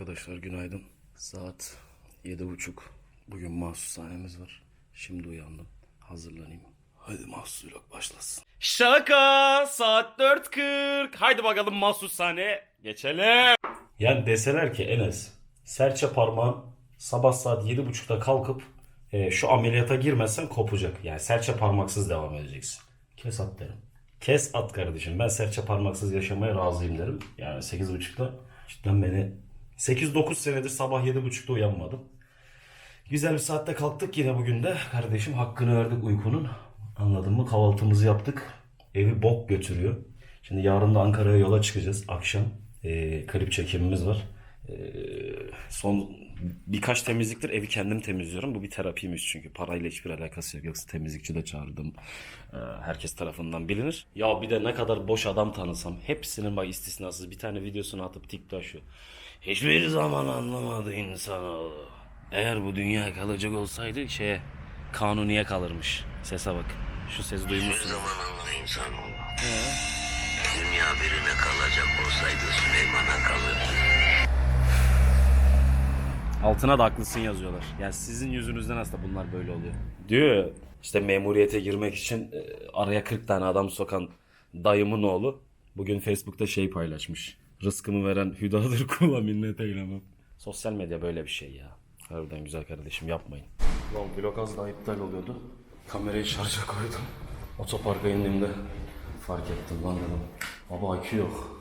Arkadaşlar günaydın. Saat yedi buçuk. Bugün mahsushanemiz var. Şimdi uyandım. Hazırlanayım. Hadi mahsus vlog başlasın. Şaka! Saat 4.40. Haydi bakalım mahsushane. Geçelim. Yani deseler ki Enes, serçe parmağın sabah saat yedi buçukta kalkıp e, şu ameliyata girmezsen kopacak. Yani serçe parmaksız devam edeceksin. Kes at derim. Kes at kardeşim. Ben serçe parmaksız yaşamaya razıyım derim. Yani 8.30'da cidden beni 8-9 senedir sabah 7.30'da uyanmadım. Güzel bir saatte kalktık yine bugün de. Kardeşim hakkını verdik uykunun. Anladın mı? Kahvaltımızı yaptık. Evi bok götürüyor. Şimdi yarın da Ankara'ya yola çıkacağız akşam. Ee, klip çekimimiz var. Ee, son birkaç temizliktir evi kendim temizliyorum. Bu bir terapiymiş çünkü parayla hiçbir alakası yok. Yoksa temizlikçi de çağırdım. Ee, herkes tarafından bilinir. Ya bir de ne kadar boş adam tanısam hepsinin bak istisnasız bir tane videosunu atıp TikTok şu. Hiçbir zaman anlamadı insanoğlu. Eğer bu dünya kalacak olsaydı şeye kanuniye kalırmış. Sese bak. Şu sesi Hiçbir duymuşsun. zaman anla insan olma. Dünya birine kalacak olsaydı Süleyman'a kalırdı. Altına da haklısın yazıyorlar. Yani sizin yüzünüzden aslında bunlar böyle oluyor. Diyor işte memuriyete girmek için e, araya 40 tane adam sokan dayımın oğlu bugün Facebook'ta şey paylaşmış. Rızkımı veren hüdadır kula minnet eylemem. Sosyal medya böyle bir şey ya. Harbiden güzel kardeşim yapmayın. Lan vlog az daha iptal oluyordu. Kamerayı şarja koydum. Otoparka indiğimde fark ettim lan dedim. Baba akü yok.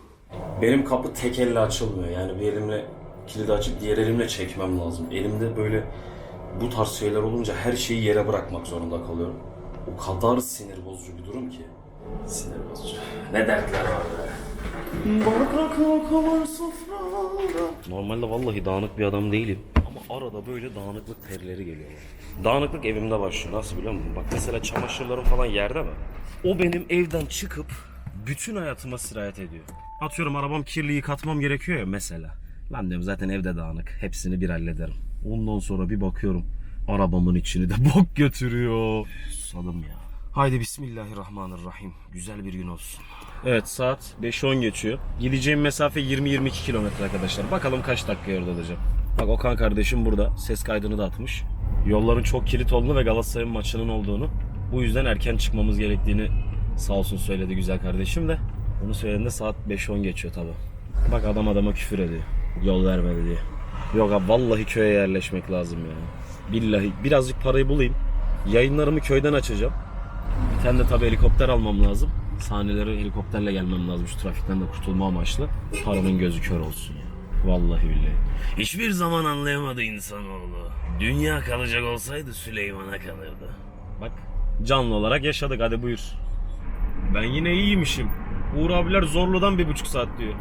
Benim kapı tek elle açılmıyor. Yani bir elimle kilidi açıp diğer elimle çekmem lazım. Elimde böyle bu tarz şeyler olunca her şeyi yere bırakmak zorunda kalıyorum. O kadar sinir bozucu bir durum ki. Sinir bozucu. Ne dertler var be. Normalde vallahi dağınık bir adam değilim. Ama arada böyle dağınıklık terleri geliyor. Dağınıklık evimde başlıyor. Nasıl biliyor musun? Bak mesela çamaşırlarım falan yerde mi? O benim evden çıkıp bütün hayatıma sirayet ediyor. Atıyorum arabam kirli yıkatmam gerekiyor ya mesela. Lan diyorum zaten evde dağınık. Hepsini bir hallederim. Ondan sonra bir bakıyorum. Arabamın içini de bok götürüyor. Susadım ya. Haydi bismillahirrahmanirrahim. Güzel bir gün olsun. Evet saat 5.10 geçiyor. Gideceğim mesafe 20-22 kilometre arkadaşlar. Bakalım kaç dakika orada olacağım. Bak Okan kardeşim burada. Ses kaydını da atmış. Yolların çok kilit olduğunu ve Galatasaray'ın maçının olduğunu. Bu yüzden erken çıkmamız gerektiğini sağ olsun söyledi güzel kardeşim de. Onu söylediğinde saat 5.10 geçiyor tabi. Bak adam adama küfür ediyor. Yol vermedi diye. Yok abi vallahi köye yerleşmek lazım ya. Billahi birazcık parayı bulayım. Yayınlarımı köyden açacağım. Bir de tabii helikopter almam lazım. Sahneleri helikopterle gelmem lazım şu trafikten de kurtulma amaçlı. Paranın gözü kör olsun ya. Vallahi billahi. Hiçbir zaman anlayamadı insanoğlu. Dünya kalacak olsaydı Süleyman'a kalırdı. Bak canlı olarak yaşadık hadi buyur. Ben yine iyiymişim. Uğur abiler Zorlu'dan bir buçuk saat diyor.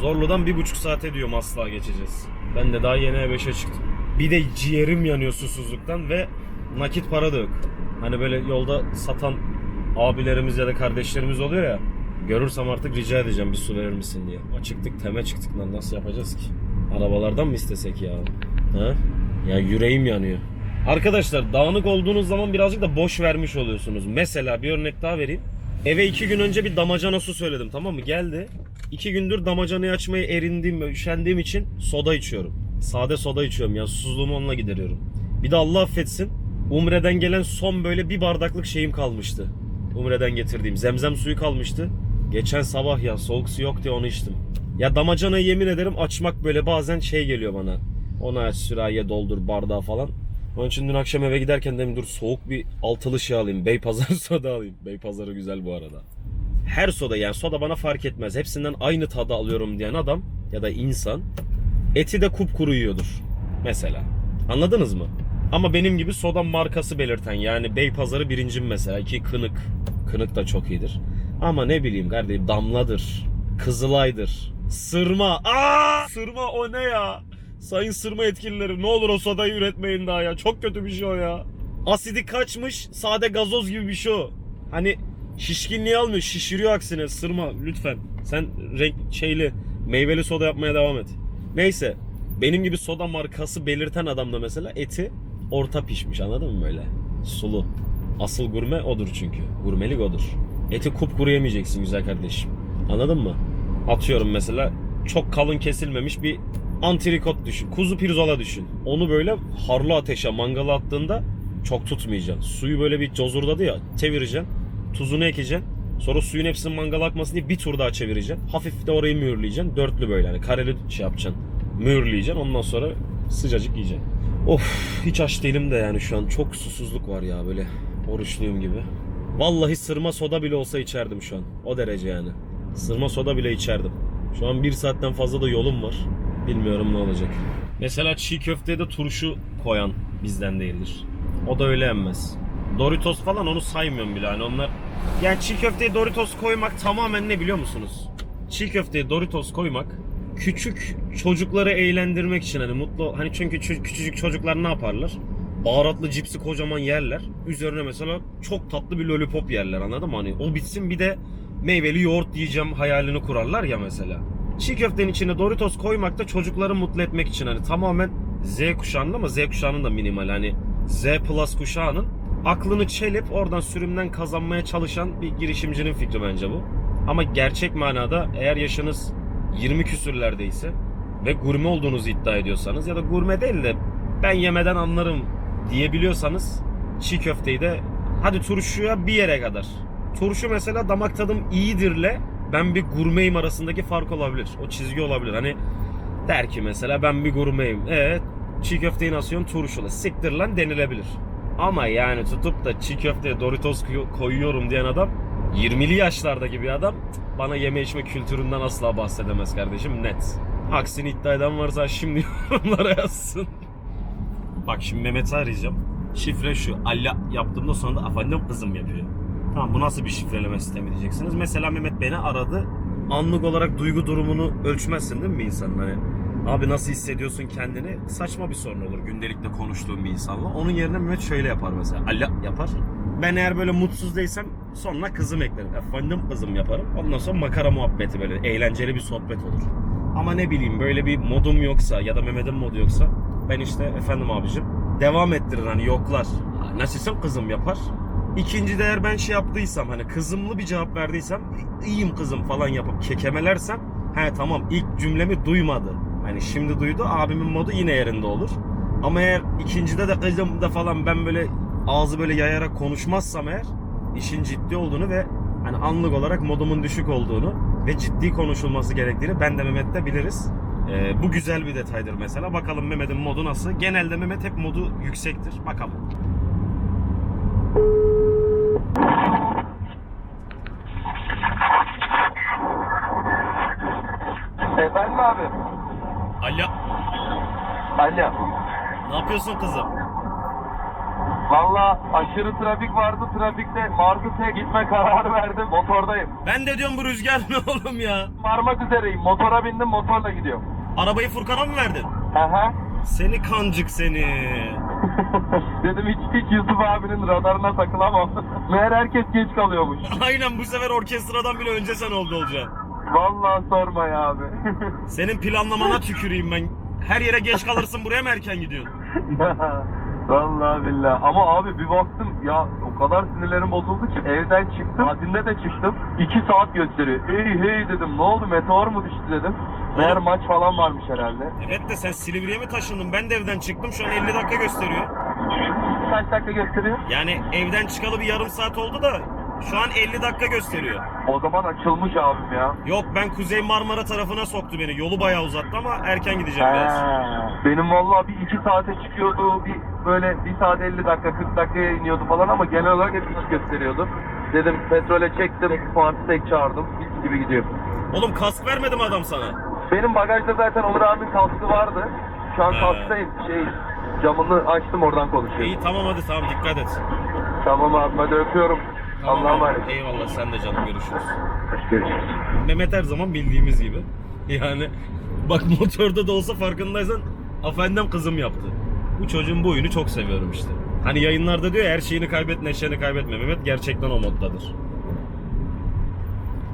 Zorlu'dan bir buçuk saate diyor Maslak'a geçeceğiz. Ben de daha yeni E5'e çıktım. Bir de ciğerim yanıyor susuzluktan ve nakit para da yok. Hani böyle yolda satan abilerimiz ya da kardeşlerimiz oluyor ya. Görürsem artık rica edeceğim bir su verir misin diye. Çıktık teme çıktık lan nasıl yapacağız ki? Arabalardan mı istesek ya? Ha? Ya yüreğim yanıyor. Arkadaşlar dağınık olduğunuz zaman birazcık da boş vermiş oluyorsunuz. Mesela bir örnek daha vereyim. Eve iki gün önce bir damacana su söyledim tamam mı? Geldi. İki gündür damacanayı açmaya erindiğim üşendiğim için soda içiyorum. Sade soda içiyorum ya susuzluğumu onunla gideriyorum. Bir de Allah affetsin. Umre'den gelen son böyle bir bardaklık şeyim kalmıştı. Umre'den getirdiğim zemzem suyu kalmıştı. Geçen sabah ya soğuk su yok diye onu içtim. Ya damacanayı yemin ederim açmak böyle bazen şey geliyor bana. Onu aç sürahiye doldur bardağı falan. Onun için dün akşam eve giderken dedim dur soğuk bir altılı şey alayım. Beypazarı soda alayım. Beypazarı güzel bu arada. Her soda yani soda bana fark etmez. Hepsinden aynı tadı alıyorum diyen adam ya da insan eti de kupkuru yiyordur. Mesela. Anladınız mı? Ama benim gibi soda markası belirten yani Beypazarı birincim mesela. iki Kınık. Kınık da çok iyidir. Ama ne bileyim kardeşim Damladır. Kızılay'dır. Sırma. Aa! Sırma o ne ya? Sayın sırma yetkilileri ne olur o sodayı üretmeyin daha ya. Çok kötü bir şey o ya. Asidi kaçmış sade gazoz gibi bir şey o. Hani şişkinliği almıyor şişiriyor aksine sırma lütfen. Sen renk şeyli meyveli soda yapmaya devam et. Neyse benim gibi soda markası belirten adam da mesela eti orta pişmiş anladın mı böyle? Sulu. Asıl gurme odur çünkü. Gurmelik odur. Eti kupkuru yemeyeceksin güzel kardeşim. Anladın mı? Atıyorum mesela çok kalın kesilmemiş bir antrikot düşün. Kuzu pirzola düşün. Onu böyle harlı ateşe mangala attığında çok tutmayacaksın. Suyu böyle bir cozurdadı ya çevireceksin. Tuzunu ekeceksin. Sonra suyun hepsinin mangala akmasın diye bir tur daha çevireceksin. Hafif de orayı mühürleyeceksin. Dörtlü böyle hani kareli şey yapacaksın. Mühürleyeceksin. Ondan sonra sıcacık yiyeceksin. Of hiç aç değilim de yani şu an çok susuzluk var ya böyle oruçluyum gibi. Vallahi sırma soda bile olsa içerdim şu an. O derece yani. Sırma soda bile içerdim. Şu an bir saatten fazla da yolum var. Bilmiyorum ne olacak. Mesela çiğ köfteye de turşu koyan bizden değildir. O da öyle yenmez. Doritos falan onu saymıyorum bile hani onlar. Yani çiğ köfteye Doritos koymak tamamen ne biliyor musunuz? Çiğ köfteye Doritos koymak küçük çocukları eğlendirmek için hani mutlu hani çünkü çü- küçücük çocuklar ne yaparlar? Baharatlı cipsi kocaman yerler. Üzerine mesela çok tatlı bir lollipop yerler anladın mı? Hani o bitsin bir de meyveli yoğurt yiyeceğim hayalini kurarlar ya mesela. Çiğ köftenin içine Doritos koymak da çocukları mutlu etmek için hani tamamen Z kuşağının ama Z kuşağının da minimal hani Z plus kuşağının aklını çelip oradan sürümden kazanmaya çalışan bir girişimcinin fikri bence bu. Ama gerçek manada eğer yaşınız 20 küsürlerdeyse ve gurme olduğunuzu iddia ediyorsanız ya da gurme değil de ben yemeden anlarım diyebiliyorsanız çiğ köfteyi de hadi turşuya bir yere kadar. Turşu mesela damak tadım iyidirle ben bir gurmeyim arasındaki fark olabilir. O çizgi olabilir. Hani der ki mesela ben bir gurmeyim. Evet çiğ köfteyi nasıl yiyorsun? Turşulu. Siktir lan denilebilir. Ama yani tutup da çiğ köfteye Doritos koy- koyuyorum diyen adam 20'li yaşlardaki bir adam bana yeme içme kültüründen asla bahsedemez kardeşim net. Aksini iddia eden varsa şimdi yorumlara yazsın. Bak şimdi Mehmet'i arayacağım. Şifre şu. Allah yaptığımda sonra da efendim kızım yapıyor. Tamam bu nasıl bir şifreleme sistemi diyeceksiniz. Mesela Mehmet beni aradı. Anlık olarak duygu durumunu ölçmezsin değil mi insanın hani? Abi nasıl hissediyorsun kendini? Saçma bir sorun olur gündelikte konuştuğum bir insanla. Onun yerine Mehmet şöyle yapar mesela. Allah yapar. Ben eğer böyle mutsuz değilsem sonuna kızım eklerim. Efendim kızım yaparım. Ondan sonra makara muhabbeti böyle eğlenceli bir sohbet olur. Ama ne bileyim böyle bir modum yoksa ya da Mehmet'in modu yoksa ben işte efendim abicim devam ettirir hani yoklar. Nasılsın kızım yapar. İkinci de eğer ben şey yaptıysam hani kızımlı bir cevap verdiysem iyiyim kızım falan yapıp kekemelersem he tamam ilk cümlemi duymadı. Hani şimdi duydu abimin modu yine yerinde olur. Ama eğer ikincide de kızım da falan ben böyle ağzı böyle yayarak konuşmazsam eğer işin ciddi olduğunu ve hani anlık olarak modumun düşük olduğunu ve ciddi konuşulması gerektiğini ben de Mehmet'te biliriz. Ee, bu güzel bir detaydır mesela. Bakalım Mehmet'in modu nasıl? Genelde Mehmet hep modu yüksektir. Bakalım. Efendim abi. Alo. Alo. Ne yapıyorsun kızım? Valla aşırı trafik vardı. Trafikte Markut'a gitme kararı verdim. Motordayım. Ben de diyorum bu rüzgar ne oğlum ya? Varmak üzereyim. Motora bindim motorla gidiyorum. Arabayı Furkan'a mı verdin? Aha. Seni kancık seni. Dedim hiç, hiç Yusuf abinin radarına takılamam. Meğer herkes geç kalıyormuş. Aynen bu sefer orkestradan bile önce sen oldu olacaksın. Vallahi sorma ya abi. Senin planlamana tüküreyim ben. Her yere geç kalırsın buraya mı erken gidiyorsun? Vallahi billahi. Ama abi bir baktım ya o kadar sinirlerim bozuldu ki evden çıktım. Adinde de çıktım. 2 saat gösteriyor. Hey hey dedim ne oldu meteor mu düştü dedim. Meğer maç falan varmış herhalde. Evet de sen Silivri'ye mi taşındın? Ben de evden çıktım. Şu an 50 dakika gösteriyor. Kaç dakika gösteriyor? Yani evden çıkalı bir yarım saat oldu da şu an 50 dakika gösteriyor. O zaman açılmış abim ya. Yok ben Kuzey Marmara tarafına soktu beni. Yolu bayağı uzattı ama erken gideceğim biraz. He. Benim vallahi bir iki saate çıkıyordu. Bir böyle bir saat 50 dakika 40 dakikaya iniyordu falan ama genel olarak hep iş gösteriyordu. Dedim petrole çektim. Parti tek çağırdım. Mis gibi gidiyor. Oğlum kask vermedi mi adam sana? Benim bagajda zaten Onur abinin kaskı vardı. Şu an He. kasktayım. Şey camını açtım oradan konuşuyorum. İyi tamam hadi tamam dikkat et. Tamam abi hadi öpüyorum. Tamam, Allah'a emanet. Eyvallah sen de canım görüşürüz. Görüşürüz. Mehmet her zaman bildiğimiz gibi. Yani bak motorda da olsa farkındaysan efendim kızım yaptı. Bu çocuğun bu oyunu çok seviyorum işte. Hani yayınlarda diyor ya her şeyini kaybet neşeni kaybetme. Mehmet gerçekten o moddadır.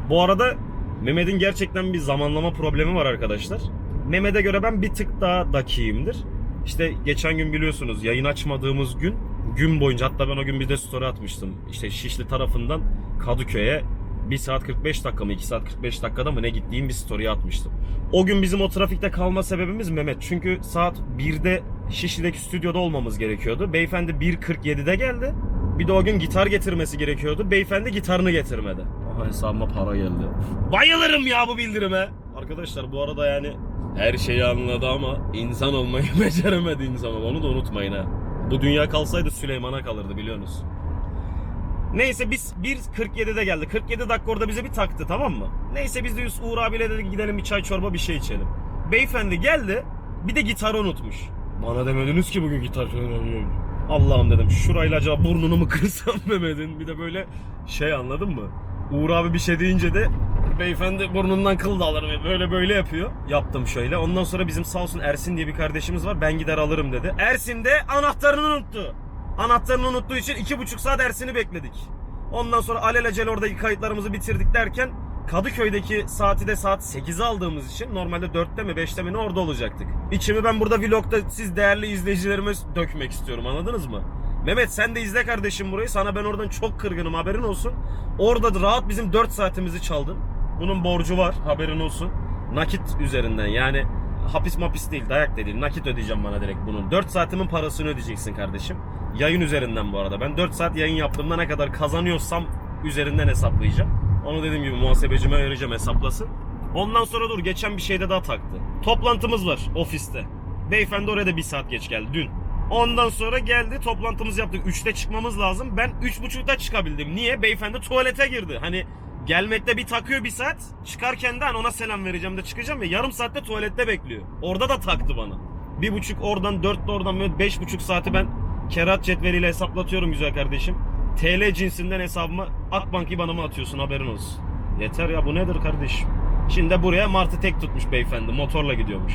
Bu arada Mehmet'in gerçekten bir zamanlama problemi var arkadaşlar. Mehmet'e göre ben bir tık daha dakiyimdir. İşte geçen gün biliyorsunuz yayın açmadığımız gün gün boyunca hatta ben o gün bir de story atmıştım. İşte Şişli tarafından Kadıköy'e 1 saat 45 dakika mı 2 saat 45 dakikada mı ne gittiğim bir story atmıştım. O gün bizim o trafikte kalma sebebimiz Mehmet. Çünkü saat 1'de Şişli'deki stüdyoda olmamız gerekiyordu. Beyefendi 1.47'de geldi. Bir de o gün gitar getirmesi gerekiyordu. Beyefendi gitarını getirmedi. Aha hesabıma para geldi. Bayılırım ya bu bildirime. Arkadaşlar bu arada yani her şeyi anladı ama insan olmayı beceremedi insan. Onu da unutmayın ha. Bu dünya kalsaydı Süleyman'a kalırdı biliyorsunuz. Neyse biz 1.47'de geldi. 47 dakika orada bize bir taktı tamam mı? Neyse biz de Yus- Uğur abiyle dedik gidelim bir çay çorba bir şey içelim. Beyefendi geldi bir de gitarı unutmuş. Bana demediniz ki bugün gitar çalıyorum. Allah'ım dedim şurayla acaba burnunu mu kırsam Mehmet'in? Bir de böyle şey anladın mı? Uğur abi bir şey deyince de beyefendi burnundan kıl da alır ve böyle böyle yapıyor. Yaptım şöyle. Ondan sonra bizim sağ olsun Ersin diye bir kardeşimiz var. Ben gider alırım dedi. Ersin de anahtarını unuttu. Anahtarını unuttuğu için iki buçuk saat Ersin'i bekledik. Ondan sonra alelacele oradaki kayıtlarımızı bitirdik derken Kadıköy'deki saati de saat 8'e aldığımız için normalde 4'te mi 5'te mi ne orada olacaktık. İçimi ben burada vlogda siz değerli izleyicilerime dökmek istiyorum anladınız mı? Mehmet sen de izle kardeşim burayı. Sana ben oradan çok kırgınım haberin olsun. Orada da rahat bizim 4 saatimizi çaldın. Bunun borcu var haberin olsun. Nakit üzerinden yani hapis mapis değil dayak da nakit ödeyeceğim bana direkt bunun. 4 saatimin parasını ödeyeceksin kardeşim. Yayın üzerinden bu arada. Ben 4 saat yayın yaptığımda ne kadar kazanıyorsam üzerinden hesaplayacağım. Onu dediğim gibi muhasebecime vereceğim hesaplasın. Ondan sonra dur geçen bir şeyde daha taktı. Toplantımız var ofiste. Beyefendi oraya da bir saat geç geldi dün. Ondan sonra geldi toplantımızı yaptık. 3'te çıkmamız lazım. Ben 3.30'da çıkabildim. Niye? Beyefendi tuvalete girdi. Hani gelmekte bir takıyor bir saat. Çıkarken de hani ona selam vereceğim de çıkacağım ya. Yarım saatte tuvalette bekliyor. Orada da taktı bana. Bir buçuk oradan dört de oradan böyle beş buçuk saati ben kerat cetveliyle hesaplatıyorum güzel kardeşim. TL cinsinden hesabıma Akbank IBAN'ıma atıyorsun haberin olsun. Yeter ya bu nedir kardeşim? Şimdi de buraya martı tek tutmuş beyefendi. Motorla gidiyormuş.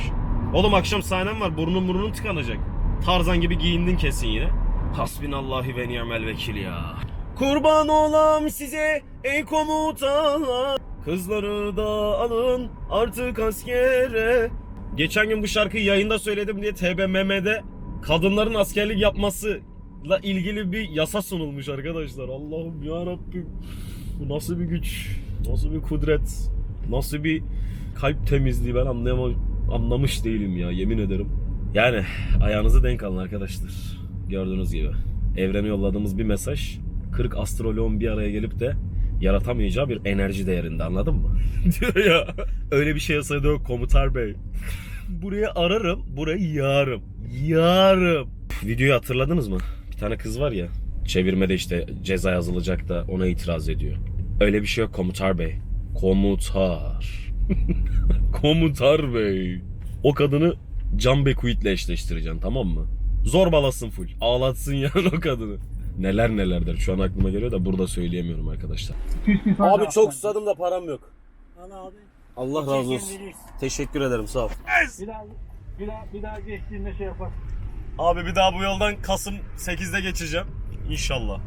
Oğlum akşam sahnem var. Burnun burnun tıkanacak. Tarzan gibi giyindin kesin yine. Hasbinallahi ve ni'mel vekil ya. Kurban olam size ey komutanlar. Kızları da alın artık askere. Geçen gün bu şarkıyı yayında söyledim diye TBMM'de kadınların askerlik yapmasıyla ilgili bir yasa sunulmuş arkadaşlar. Allah'ım ya Rabbim. Bu nasıl bir güç? Nasıl bir kudret? Nasıl bir kalp temizliği ben anlayamam anlamış değilim ya yemin ederim. Yani ayağınızı denk alın arkadaşlar. Gördüğünüz gibi. Evrene yolladığımız bir mesaj 40 astroloğun bir araya gelip de yaratamayacağı bir enerji değerinde anladın mı? Diyor ya. Öyle bir şey olsaydı yok komutar bey. Buraya ararım, burayı yağarım. Yağarım. Videoyu hatırladınız mı? Bir tane kız var ya. Çevirmede işte ceza yazılacak da ona itiraz ediyor. Öyle bir şey yok komutar bey. Komutar. komutar bey. O kadını Can Bekuit'le eşleştireceksin tamam mı? Zorbalasın full. Ağlatsın yani o kadını. Neler nelerdir şu an aklıma geliyor da burada söyleyemiyorum arkadaşlar. Abi çok susadım da param yok. Al abi. Allah razı olsun. Teşekkür ederim sağ ol. Bir daha, bir daha, bir daha geçtiğinde şey yapar. Abi bir daha bu yoldan Kasım 8'de geçeceğim. İnşallah.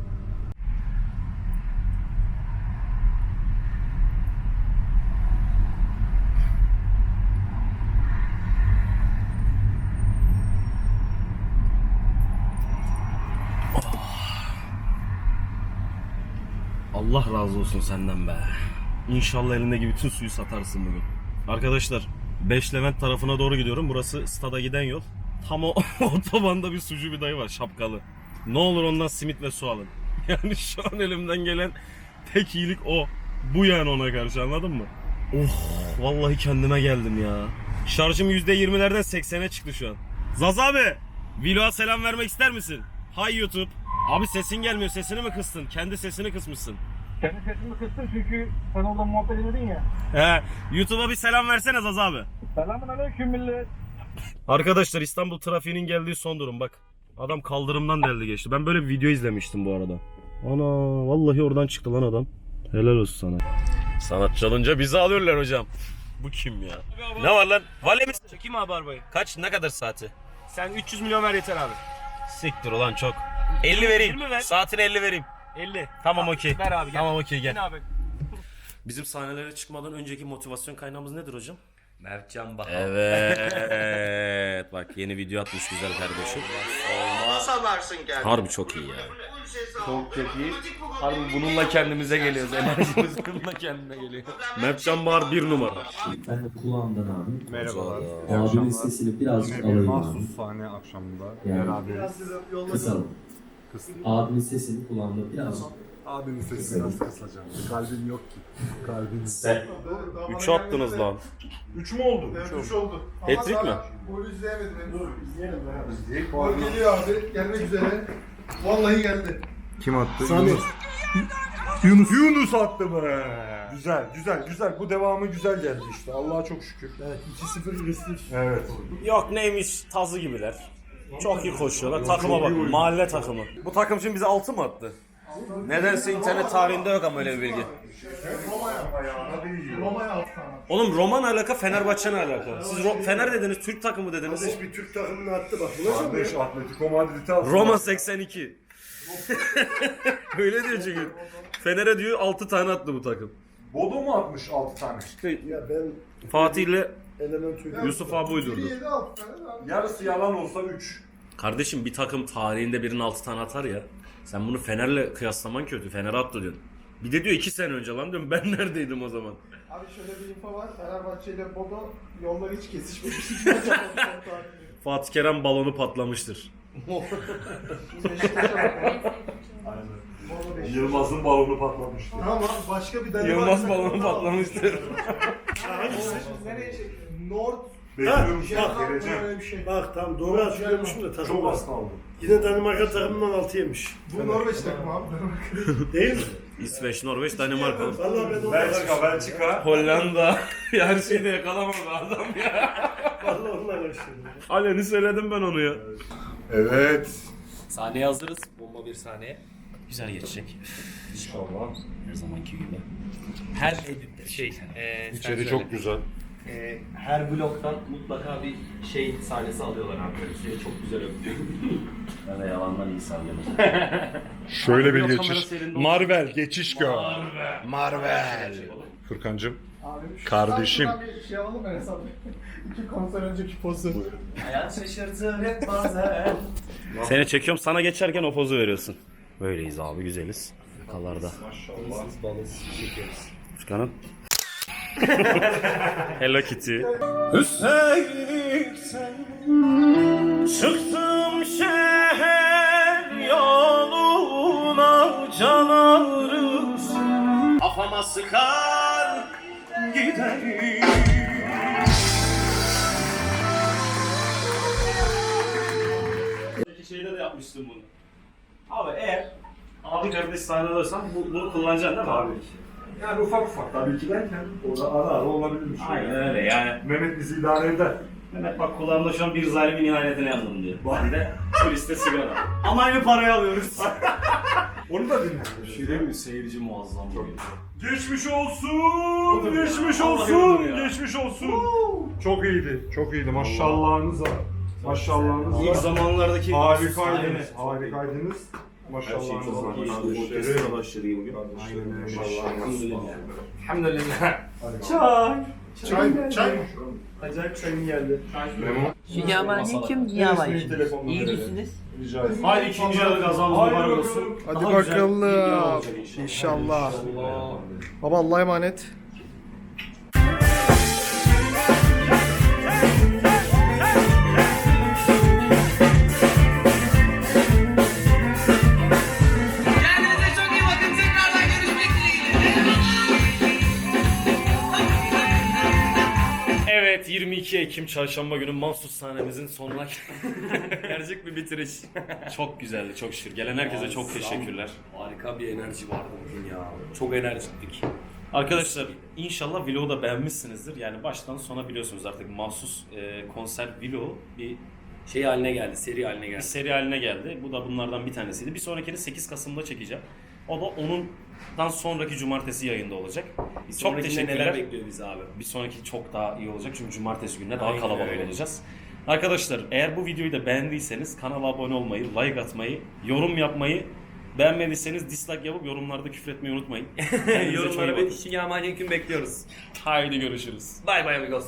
Allah razı olsun senden be. İnşallah elindeki bütün suyu satarsın bugün. Arkadaşlar 5 Levent tarafına doğru gidiyorum. Burası stada giden yol. Tam o otobanda bir sucu bir dayı var şapkalı. Ne olur ondan simit ve su alın. Yani şu an elimden gelen tek iyilik o. Bu yani ona karşı anladın mı? Oh vallahi kendime geldim ya. Şarjım %20'lerden 80'e çıktı şu an. Zaz abi vloga selam vermek ister misin? Hay YouTube. Abi sesin gelmiyor sesini mi kıstın? Kendi sesini kısmışsın. Kendi sesimi kıstım çünkü sen orada muhabbet ediyordun ya. He YouTube'a bir selam versene Zaz abi. Selamun aleyküm millet. Arkadaşlar İstanbul trafiğinin geldiği son durum bak. Adam kaldırımdan deldi geçti. Ben böyle bir video izlemiştim bu arada. Ana vallahi oradan çıktı lan adam. Helal olsun sana. Sanatçı alınca bizi alıyorlar hocam. Bu kim ya? Ne var lan? Vale mi? Çekeyim abi arabayı. Kaç ne kadar saati? Sen 300 milyon ver yeter abi. Siktir ulan çok. 50 vereyim. 20 ver. Saatine 50 vereyim. 50. Tamam okey. Ver abi gel. Tamam okey gel. Gel abi. Bizim sahnelere çıkmadan önceki motivasyon kaynağımız nedir hocam? Mertcan Bahar. Evet. Bak yeni video atmış güzel kardeşim. Nasıl anlarsın kendini? Harbi çok iyi ya. Çok çok iyi. Harbi bununla kendimize geliyoruz. Enerjimiz bununla kendine geliyor. Mertcan Bağır bir numara. Ben de kulağımdan abi. Merhabalar. Abimin sesini birazcık alayım. Mahsus sahne akşamında Yani beraberiz. kısalım. Abimin sesini kulağımda birazcık Abimin sesini nasıl kısacağım? Kalbim yok ki. Kalbim. Üçü attınız lan. Üç mü oldu? Üç oldu. Hat-trick mi? Golü izleyemedim henüz. Dur izleyelim beraber. Gol geliyor abi. Gelmek üzere. Vallahi geldi. Kim attı? Sami. Yunus. Yunus attı be. Güzel, güzel, güzel. Bu devamı güzel geldi işte. Allah'a çok şükür. Evet 2-0 prestij. Evet. Yok neymiş tazı gibiler. Çok iyi koşuyorlar. Takıma bak. Mahalle takımı. Bu takım şimdi bize altı mı attı? Nedense internet tarihinde yok ama öyle bir bilgi. Oğlum Roman alaka Fenerbahçe ne alaka? Siz Ro- Fener dediniz, Türk takımı dediniz. Bir Türk takımını attı bak. Kardeş Atletico Madrid'i attı. Roma 82. Öyle diyor çünkü. Fener'e diyor 6 tane attı bu takım. Bodo mu atmış 6 tane? Ya ben Fatih ile elementary. Yusuf abi uydurdu. 7 altı tane de abi. Yarısı yalan olsa 3. Kardeşim bir takım tarihinde birinin 6 tane atar ya. Sen bunu Fener'le kıyaslaman kötü. Fener attı diyorsun. Bir de diyor 2 sene önce lan diyorum ben neredeydim o zaman. Abi şöyle bir info var. Fenerbahçe ile Bodo yolları hiç kesişmemiş. Fatih Kerem balonu patlamıştır. Yılmaz'ın balonu patlamıştı. Ama başka bir Danimarka Yılmaz balonu patlamıştır. Nereye çekiyorsun? Bekliyorum Şey bak yapma, geleceğim. böyle bir şey. Bak tamam doğru hatırlıyormuşum da takım Çok var. kaldı. Yine Danimarka takımından 6 yemiş. Bu Norveç takımı abi. Değil mi? İsveç, Norveç, Danimarka. Vallahi ben onu Belçika, Belçika. Hollanda. Her şeyde yakalamadı adam ya. Vallahi onunla karıştırdım. Aleni söyledim ben onu ya. Evet. Sahneye hazırız. Bomba bir saniye. Güzel geçecek. İnşallah. Her zamanki gibi. Her şey, e, İçeri çok güzel. Ee, her bloktan mutlaka bir şey sahnesi alıyorlar abi. Çok güzel öptü. Ben de yalandan iyi sallıyorum. Şöyle bir geçiş. Marvel geçiş gör. Marvel. Furkancım. Abi şu Kardeşim. Bir şey alalım mı abi? İki konser önceki pozu. Hayat şaşırtır hep bazen. Seni çekiyorum sana geçerken o pozu veriyorsun. Böyleyiz abi güzeliz. Yakalarda. Furkan'ım. Hello Kitty. Hüseyin Çıktım şehir yoluna can ağrısı Kafama sıkar giderim şeyde de yapmıştım bunu. Abi eğer abi kardeş sahnede olsam bu, bunu kullanacaksın değil mi abi? Yani ufak ufak tabii ki derken orada ara ara olabilir bir şey. Aynen öyle yani. Mehmet bizi idare eder. Mehmet bak kulağımda şu an bir zalimin ihanetine yandım diyor. Bir de poliste sigara. Ama aynı parayı alıyoruz. Onu da dinle. şey değil mi? Seyirci muazzam bugün. Geçmiş olsun. Geçmiş olsun. Geçmiş olsun. Çok iyiydi. Çok iyiydi. Maşallahınız var. Maşallahınız İlk zamanlardaki Harikaydınız. Harikaydınız. Var. Kardeşleri. Kardeşleri. Arkadaşları iyi bugün. Kardeşleri. Maşallahınız var. Elhamdülillah. Çay, çay mı? Acayip çayın geldi. Memo. Selamünaleyküm telefonunu İyi misiniz? Rica ederim. Haydi ikinci yarı Mübarek bakalım. olsun. Hadi bakalım. İnşallah. Baba Allah'a emanet. Evet 22 Ekim çarşamba günü Mahsus sahnemizin sonuna gelecek bir bitiriş. çok güzeldi çok şükür. Gelen herkese çok teşekkürler. Harika bir enerji vardı bugün ya. Çok enerjiktik. Arkadaşlar inşallah vlogu da beğenmişsinizdir. Yani baştan sona biliyorsunuz artık mahsus e, konser vlogu bir, Şey haline geldi, seri haline bir geldi. seri haline geldi. Bu da bunlardan bir tanesiydi. Bir sonrakini 8 Kasım'da çekeceğim. O da onundan sonraki cumartesi yayında olacak. Bir Çok sonrakinde teşekkürler. neler bekliyor bizi abi? Bir sonraki çok daha iyi olacak çünkü cumartesi gününe daha Aynen kalabalık öyle. olacağız. Arkadaşlar eğer bu videoyu da beğendiyseniz kanala abone olmayı, like atmayı, yorum yapmayı, beğenmediyseniz dislike yapıp yorumlarda küfür etmeyi unutmayın. Yorumlara bir Şigamanyeküm bekliyoruz. Haydi görüşürüz. Bay bay amigos.